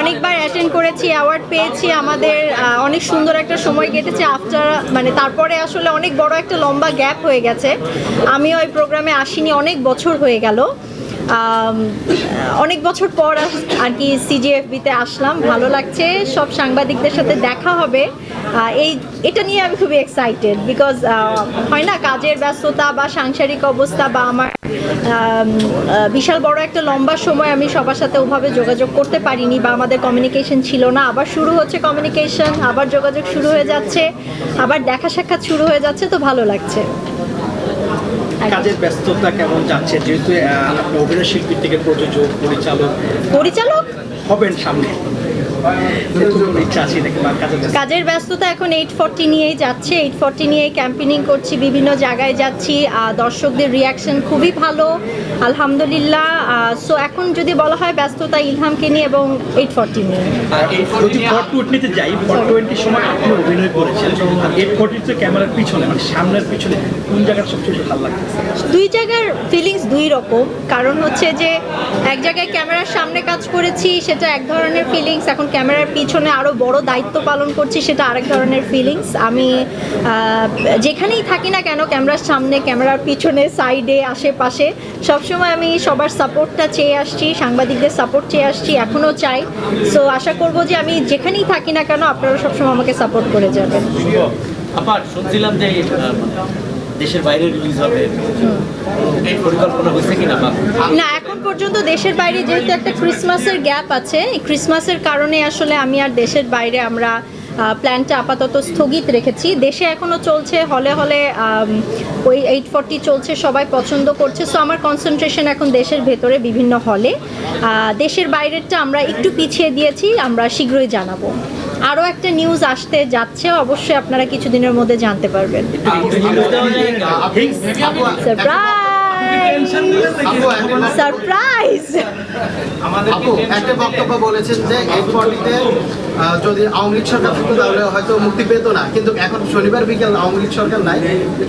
অনেকবার অ্যাটেন্ড করেছি অ্যাওয়ার্ড পেয়েছি, আমাদের অনেক সুন্দর একটা সময় কেটেছে আফটার মানে তারপরে আসলে অনেক বড় একটা লম্বা গ্যাপ হয়ে গেছে। আমিও ওই প্রোগ্রামে আসিনি, অনেক বছর হয়ে গেল। অনেক বছর পর আর কি সিজিএফবিতে আসলাম। ভালো লাগছে। সব সাংবাদিকদের সাথে দেখা হবে। এই, এটা নিয়ে আমি খুবই এক্সাইটেড বিকজ হয় না, কাজের ব্যস্ততা বা সাংসারিক অবস্থা বা আমার বিশাল বড় একটা লম্বা সময় আমি সবার সাথে ওভাবে যোগাযোগ করতে পারিনি বা আমাদের কমিউনিকেশন ছিল না। আবার শুরু হচ্ছে কমিউনিকেশন আবার যোগাযোগ শুরু হয়ে যাচ্ছে, আবার দেখা সাক্ষাৎ শুরু হয়ে যাচ্ছে, তো ভালো লাগছে। কাজের ব্যস্ততা কেমন যাচ্ছে? যেহেতু আহ, আপনি অভিনয় শিল্পীর থেকে প্রযোজক পরিচালক পরিচালক? হবেন সামনে। কাজের ব্যস্ততা? এখন এইট ফর্টি নিয়েই যাচ্ছে এইট ফর্টি নিয়ে ক্যাম্পেনিং করছি বিভিন্ন জায়গায় যাচ্ছি দর্শকদের রিয়াকশন খুবই ভালো আলহামদুলিল্লাহ সো এখন যদি বলা হয় ব্যস্ততা ইলহামকে নিয়ে এবং এইট ফর্টি নিয়ে যদি যাই সময় আপনি অভিনয় করেছেন এইট ফর্টিতে ক্যামেরার পিছনে মানে সামনের পিছনে কোন জায়গার সবচেয়ে ভালো লাগতেছে দুই জায়গার ফিলিংস দুই রকম কারণ হচ্ছে যে এক জায়গায় ক্যামেরার সামনে কাজ করেছি সেটা এক ধরনের ফিলিংস এখন ক্যামেরার পিছনে আরও বড় দায়িত্ব পালন করছি সেটা আরেক ধরনের ফিলিংস আমি যেখানেই থাকি না কেন ক্যামেরার সামনে ক্যামেরার পিছনে সাইডে আশেপাশে সবসময় আমি সবার সাপোর্টটা চেয়ে আসছি সাংবাদিকদের সাপোর্ট চেয়ে আসছি এখনও চাই। সো আশা করব যে আমি যেখানেই থাকি না কেন আপনারা সবসময় আমাকে সাপোর্ট করে যাবেন। আবার শুনছিলাম যে দেশের বাইরে রিলিজ হবে। এই পরিকল্পনা হয়েছে কিনা না পর্যন্ত দেশের বাইরে যেহেতু একটা ক্রিসমাসের গ্যাপ আছে, এই ক্রিসমাসের কারণে আসলে আমি আর দেশের বাইরে আমরা প্ল্যানটা আপাতত স্থগিত রেখেছি। দেশে এখনও চলছে, হলে হলে ওই এইট ফর্টি চলছে, সবাই পছন্দ করছে। সো আমার কনসেন্ট্রেশন এখন দেশের ভেতরে বিভিন্ন হলে। দেশের বাইরেরটা আমরা একটু পিছিয়ে দিয়েছি, আমরা শীঘ্রই জানাব। আরও একটা নিউজ আসতে যাচ্ছে, অবশ্যই আপনারা কিছুদিনের মধ্যে জানতে পারবেন। সারপ্রাইজ সারপ্রাইজ আপু একটা বক্তব্য বলেছেন যে এই ফর্টিতে যদি আওয়ামী লীগ সরকার থাকতো তাহলে হয়তো মুক্তি পেতো না। কিন্তু এখন শনিবার বিকেল আওয়ামী লীগ সরকার নাই।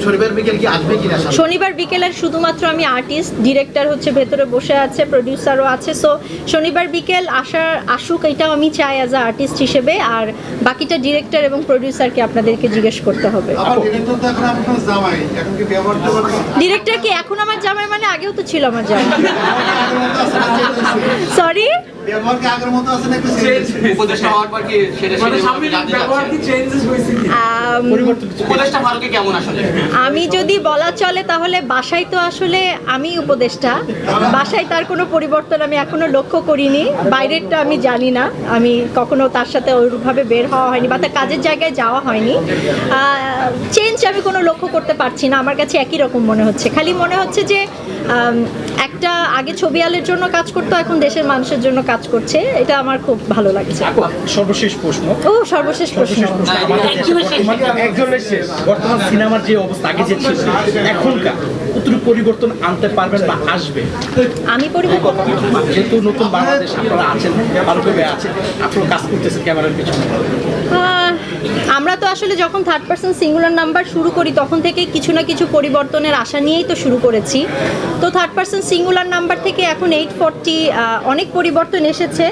শনিবার বিকেল কি আসবে কিনা সামনে? শনিবার বিকেলের শুধুমাত্র আমি আর্টিস্ট ডিরেক্টর হচ্ছে ভেতরে বসে আছে প্রডিউসারও আছে। সো শনিবার বিকেল আসার আসুক এটাও আমি চাই অ্যাজ আ আর্টিস্ট হিসেবে। আর বাকিটা ডিরেক্টর এবং প্রডিউসারকে আপনাদেরকে জিজ্ঞেস করতে হবে। কি ডিরেক্টর কি? এখন আমার জামাই মানে আগেও তো ছিল আমার জামাই। সরি ব্যবহার কি আগের মতো আছে নাকি উপদেষ্টা হওয়ার পর কি সেটা সেটা জানতে চাচ্ছেন? উপদেষ্টা ভারতে কেমন আসলে? আমি যদি বলা চলে তাহলে বাসায় তো আসলে আমি উপদেষ্টা। বাসায় তার কোনো পরিবর্তন আমি এখনও লক্ষ্য করিনি। বাইরেরটা আমি জানি না। আমি কখনো তার সাথে ওইভাবে বের হওয়া হয়নি বা তার কাজের জায়গায় যাওয়া হয়নি। আমি কোনো লক্ষ্য করতে পারছি না আমার কাছে একই রকম মনে হচ্ছে। খালি মনে হচ্ছে যে একটা আগে ছবি আলের জন্য কাজ করতো এখন দেশের মানুষের জন্য কাজ করছে এটা আমার খুব ভালো লাগছে। সর্বশেষ প্রশ্ন। ও সর্বশেষ প্রশ্ন। বর্তমান একজনের শেষ। বর্তমান সিনেমার যে অবস্থা আগে যে ছিল এখনকার কতটুকু পরিবর্তন আনতে পারবেন বা আসবে। আমি পরিবর্তন যেহেতু নতুন বাংলাদেশ আপনারা আছেন ভালোভাবে আছেন আপনারা কাজ করতেছেন ক্যামেরার পিছনে। আমরা তো আসলে যখন থার্ড পার্সন সিঙ্গুলার নাম্বার শুরু করি, তখন থেকে কিছু না কিছু পরিবর্তনের আশা নিয়েই তো শুরু করেছি। তো থার্ড পার্সন সিঙ্গুলার নাম্বার থেকে এখন এইট ফোরটি অনেক পরিবর্তন এসেছে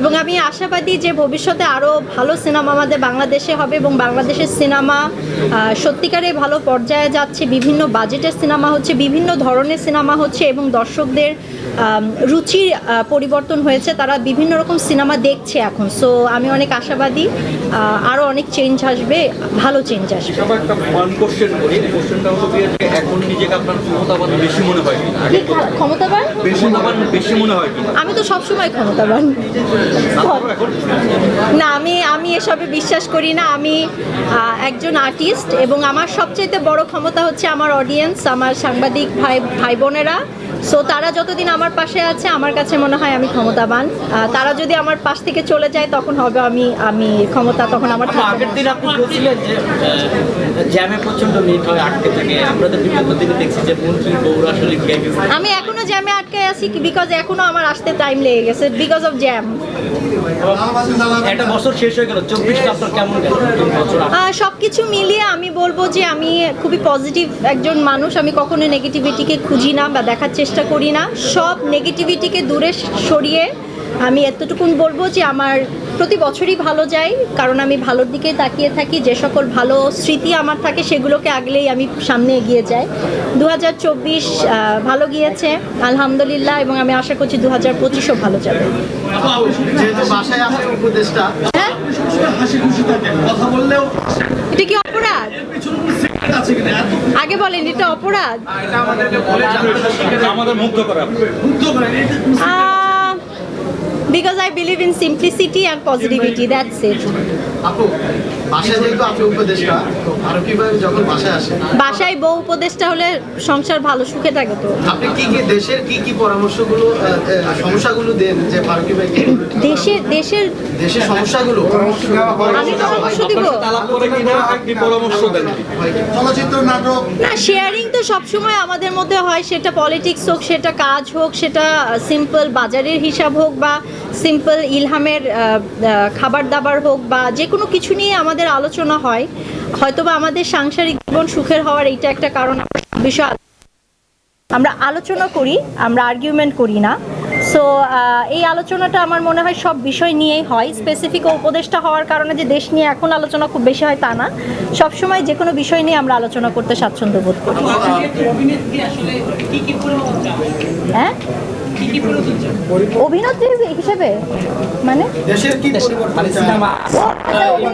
এবং আমি আশাবাদী যে ভবিষ্যতে আরও ভালো সিনেমা আমাদের বাংলাদেশে হবে এবং বাংলাদেশের সিনেমা সত্যিকারে ভালো পর্যায়ে যাচ্ছে। বিভিন্ন বাজেটের সিনেমা হচ্ছে, বিভিন্ন ধরনের সিনেমা হচ্ছে এবং দর্শকদের রুচির পরিবর্তন হয়েছে। তারা বিভিন্ন রকম সিনেমা দেখছে এখন। সো আমি অনেক আশাবাদী আরও অনেক চেঞ্জ আসবে ভালো চেঞ্জ আসবে। এখন নিজেকে আপনার ক্ষমতাবান বেশি মনে হয় কিনা? কি খা- ক্ষমতাবান? ক্ষমতাবান বেশি মনে হয় আমি তো সবসময় ক্ষমতাবান। না আমি আমি এসবে বিশ্বাস করি না আমি একজন আর্টিস্ট এবং আমার সবচেয়ে বড় ক্ষমতা হচ্ছে আমার অডিয়েন্স আমার সাংবাদিক ভাই ভাই বোনেরা। সো তারা যতদিন আমার পাশে আছে আমার কাছে মনে হয় আমি ক্ষমতাবান। তারা যদি আমার পাশ থেকে চলে যায় তখন হবে আমি আমি ক্ষমতা তখন আমার থাকবে আগের দিন আপনি বলছিলেন যে জ্যামে প্রচণ্ড হয় আটকে থাকে। আমরা তো দিনে দেখছি যে মন্ত্রী বউরা আসলে আমি এখনও জ্যামে আটকে আছি বিকজ এখনও আমার আসতে টাইম লেগে গেছে বিকজ অফ জ্যাম সবকিছু বছর শেষ হয়ে গেল চব্বিশটা আপনার কেমন গেল? সব কিছু মিলিয়ে আমি বলব যে আমি খুবই পজিটিভ একজন মানুষ আমি কখনো নেগেটিভিটিকে খুঁজি না বা দেখার চেষ্টা করি না। সব নেগেটিভিটিকে দূরে সরিয়ে আমি এতটুকুন বলব যে আমার প্রতি বছরই ভালো যায় কারণ আমি ভালোর দিকেই তাকিয়ে থাকি যে সকল ভালো স্মৃতি আমার থাকে সেগুলোকে আগলেই আমি সামনে এগিয়ে যাই। দু হাজার চব্বিশ ভালো গিয়েছে আলহামদুলিল্লাহ এবং আমি আশা করছি দু হাজার পঁচিশও ভালো যাবে। হ্যাঁ হাসি খুশি থাকেন কথা বললেও এটা কি অপরাধ? পিছনে কোনো secret আছে কিনা? এত আগে বলেন এটা অপরাধ? আমাদের মুগ্ধ করা। because I believe in simplicity and positivity. That's it. বাসায় যেহেতু আপনি উপদেশটা তো ফারুকি যখন বাসায় আসে বাসায় বউ উপদেশটা হলে সংসার ভালো সুখে থাকে তো। আপনি কি কি দেশের কি কি পরামর্শগুলো সমস্যাগুলো দেন যে ফারুকি ভাইকে দেশের দেশের দেশের সমস্যাগুলো? আমি পরামর্শ দিব চলচ্চিত্র নাটক? না শেয়ারিং তো সবসময় আমাদের মধ্যে হয়। সেটা পলিটিক্স হোক সেটা কাজ হোক সেটা সিম্পল বাজারের হিসাব হোক বা সিম্পল ইলহামের খাবার দাবার হোক বা যে কোনো কিছু নিয়ে আমাদের আলোচনা হয় হয়তোবা আমাদের সাংসারিক জীবন সুখের হওয়ার এইটা একটা কারণ বিষয়ে আমরা আলোচনা করি আমরা আর্গুমেন্ট করি না। সো এই আলোচনাটা আমার মনে হয় সব বিষয় নিয়েই হয়। স্পেসিফিক উপদেশটা হওয়ার কারণে যে দেশ নিয়ে এখন আলোচনা খুব বেশি হয় তা না। সবসময় যে কোনো বিষয় নিয়ে আমরা আলোচনা করতে স্বাচ্ছন্দ্য বোধ করি। হ্যাঁ? অভিনেত্রী হিসেবে মানে?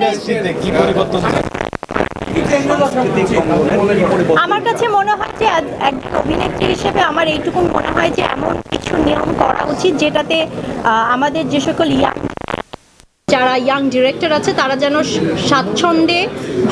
দেশের কি পরিবর্তন চান? আমার কাছে মনে হয় যে এক- একজন অভিনেত্রী হিসেবে আমার এইটুকু মনে হয় যে এমন কিছু নিয়ম করা উচিত যেটাতে আমাদের যে সকল ইয়াং যারা ইয়াং ডিরেক্টর আছে তারা যেন স্বাচ্ছন্দ্যে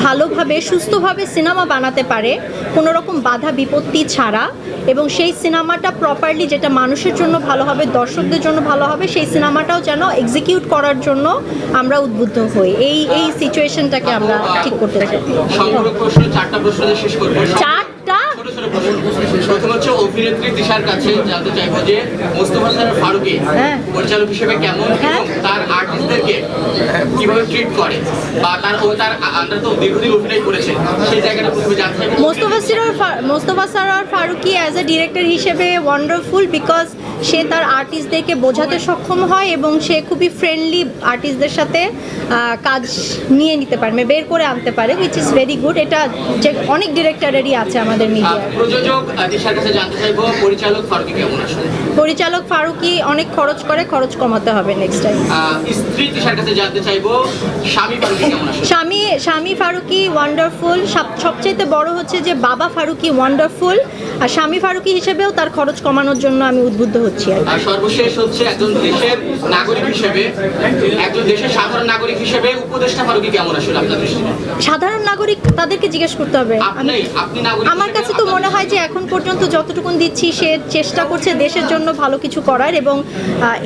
ভালোভাবে সুস্থভাবে সিনেমা বানাতে পারে কোনো রকম বাধা বিপত্তি ছাড়া। এবং সেই সিনেমাটা প্রপারলি যেটা মানুষের জন্য ভালো হবে দর্শকদের জন্য ভালো হবে সেই সিনেমাটাও যেন এক্সিকিউট করার জন্য আমরা উদ্বুদ্ধ হই। এই এই সিচুয়েশনটাকে আমরা ঠিক করতে চাই। চারটা প্রথম হচ্ছে অভিনেত্রী দিশার কাছে জানতে চাইব যে মোস্তফা ফারুকি হ্যাঁ। পরিচালক হিসেবে কেমন হ্যাঁ। তার আর্টিস্টদেরকে Okay. কীভাবে ট্রিট করে? বা তার ও তার আন্ডার তো দীর্ঘদিন অভিনয় করেছে সেই জায়গাটা প্রথমে জানতে Mostafa সিরার Mostofa Sarwar Farooki as a director হিসেবে ওয়ান্ডারফুল বিকজ সে তার আর্টিস্টদেরকে বোঝাতে সক্ষম হয় এবং সে খুবই ফ্রেন্ডলি আর্টিস্টদের সাথে কাজ নিয়ে নিতে পারে মানে বের করে আনতে পারে উইচ ইজ ভেরি গুড এটা যে অনেক ডিরেক্টরেরই আছে আমাদের আর মিডিয়ায় প্রযোজক দিশার কাছে জানতে চাইব পরিচালক ফারুকি কেমন আসলে পরিচালক ফারুকি অনেক খরচ করে খরচ কমাতে হবে নেক্সট টাইম স্ত্রী দিশার কাছে জানতে চাইব স্বামী ফারুকি কেমন আসলে স্বামী স্বামী ফারুকি ওয়ান্ডারফুল সবচেয়ে বড় হচ্ছে যে বাবা ফারুকি ওয়ান্ডারফুল আর স্বামী ফারুকি হিসেবেও তার খরচ কমানোর জন্য আমি উদ্বুদ্ধ হচ্ছি আর। সর্বশেষ হচ্ছে একজন দেশের নাগরিক হিসেবে একজন দেশের সাধারণ নাগরিক হিসেবে উপদেষ্টা ফারুকি কেমন আসলে আপনার দৃষ্টিতে? সাধারণ নাগরিক তাদেরকে জিজ্ঞেস করতে হবে। আমার কাছে তো মনে হয় যে এখন পর্যন্ত যতটুকুন দিচ্ছি সে চেষ্টা করছে দেশের জন্য ভালো কিছু করার এবং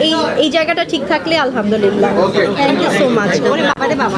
এই এই জায়গাটা ঠিক থাকলে আলহামদুলিল্লাহ। থ্যাংক ইউ সো মাচ ওরে বাবা রে বাবা